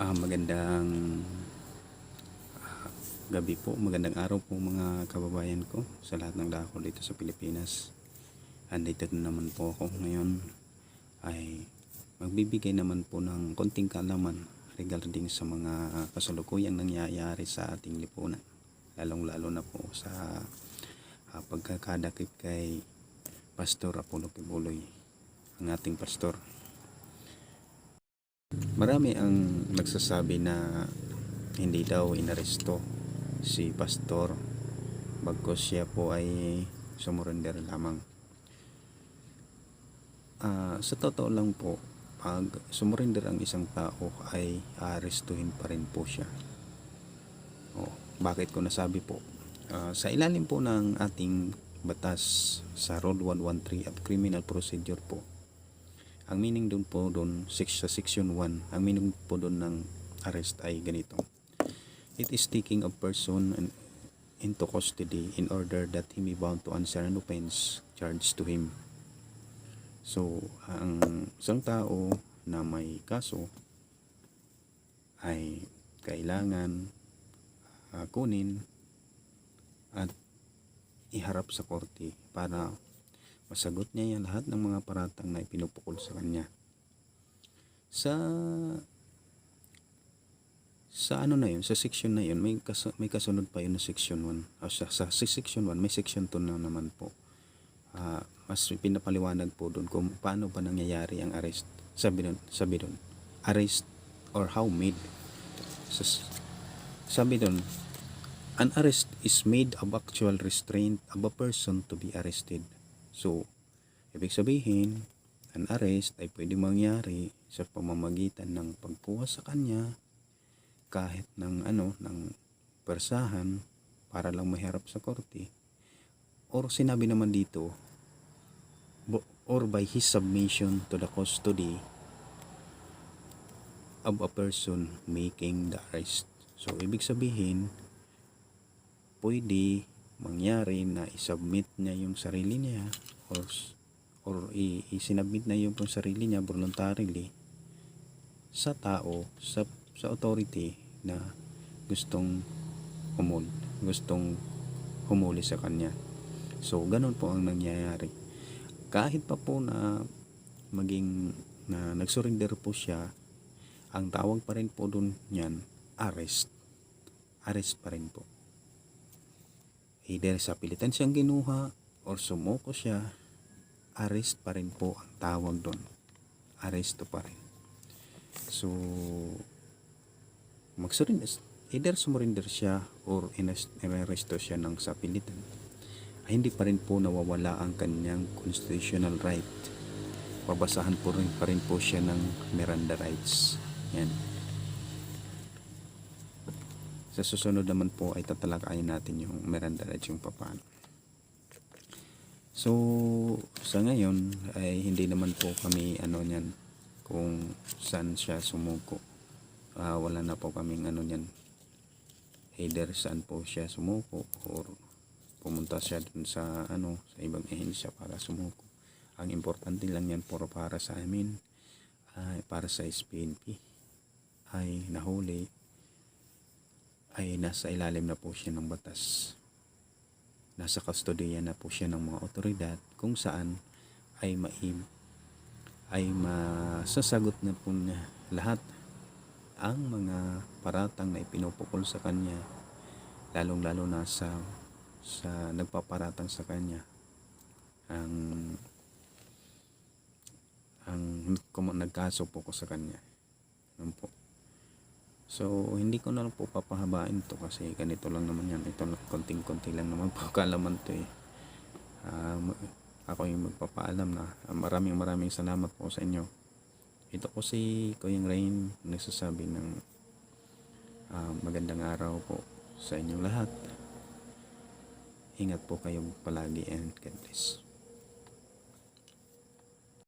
Ah, magandang ah, gabi po, magandang araw po mga kababayan ko sa lahat ng dako dito sa Pilipinas. Andito na naman po ako ngayon ay magbibigay naman po ng konting kaalaman regarding sa mga kasalukuyang nangyayari sa ating lipunan. Lalong lalo na po sa ah, pagkakadakip kay Pastor Apollo Kibuloy, ang ating pastor. Marami ang nagsasabi na hindi daw inaresto si pastor bagkos siya po ay sumurrender lamang. Ah, sa totoo lang po, pag sumurrender ang isang tao ay aarestuhin pa rin po siya. Oh, bakit ko nasabi po? Ah, sa ilalim po ng ating batas sa Road 113 at Criminal Procedure po, ang meaning doon po doon sa section 1, ang meaning po doon ng arrest ay ganito. It is taking a person into custody in order that he may bound to answer an offense charged to him. So, ang isang tao na may kaso ay kailangan ah, kunin at iharap sa korte para masagot niya yan lahat ng mga paratang na ipinupukol sa kanya. Sa sa ano na yun, sa section na yun, may, kas, may kasunod pa yun na section 1. O sa, sa, sa section 1, may section 2 na naman po. Ah, mas pinapaliwanag po doon kung paano ba nangyayari ang arrest. Sabi doon, sabi doon, arrest or how made. Sa- sabi doon, an arrest is made of actual restraint of a person to be arrested. So, ibig sabihin, an arrest ay pwede mangyari sa pamamagitan ng pagkuha sa kanya kahit ng ano, ng persahan para lang maharap sa korte. Or sinabi naman dito, or by his submission to the custody of a person making the arrest. So, ibig sabihin, pwede mangyari na isubmit niya yung sarili niya or or i- isinabmit na yung sarili niya voluntarily sa tao sa sa authority na gustong humul gustong humuli sa kanya. So ganun po ang nangyayari. Kahit pa po na maging na nagsurrender po siya ang tawag pa rin po dun niyan arrest. Arrest pa rin po either sa pilitan siyang ginuha or sumuko siya, arrest pa rin po ang tawag doon. Arresto pa rin. So, magsurrender, either sumurrender siya or inaresto siya ng sa pilitan, ay hindi pa rin po nawawala ang kanyang constitutional right. Babasahan po rin pa rin po siya ng Miranda rights. Yan. Sa susunod naman po ay tatalakayin natin yung Miranda rights yung papaano. So, sa ngayon ay hindi naman po kami ano niyan kung saan siya sumuko. Ah, wala na po kaming ano niyan. Either saan po siya sumuko or pumunta siya dun sa ano sa ibang ahensya para sumuko. Ang importante lang yan por para sa amin ay para sa SPNP ay nahuli ay nasa ilalim na po siya ng batas. Nasa kustodiya na po siya ng mga otoridad kung saan ay maim ay masasagot na po niya lahat ang mga paratang na ipinupukol sa kanya lalong lalo na sa sa nagpaparatang sa kanya. Ang ang nagkaso po ko sa kanya. Yun po So, hindi ko na lang po papahabain to kasi ganito lang naman yan. Ito lang, konting-konti lang naman po kalaman to eh. Um, ako yung magpapaalam na ah, maraming maraming salamat po sa inyo. Ito po si Kuyang Rain nagsasabi ng ah, magandang araw po sa inyong lahat. Ingat po kayo palagi and God bless.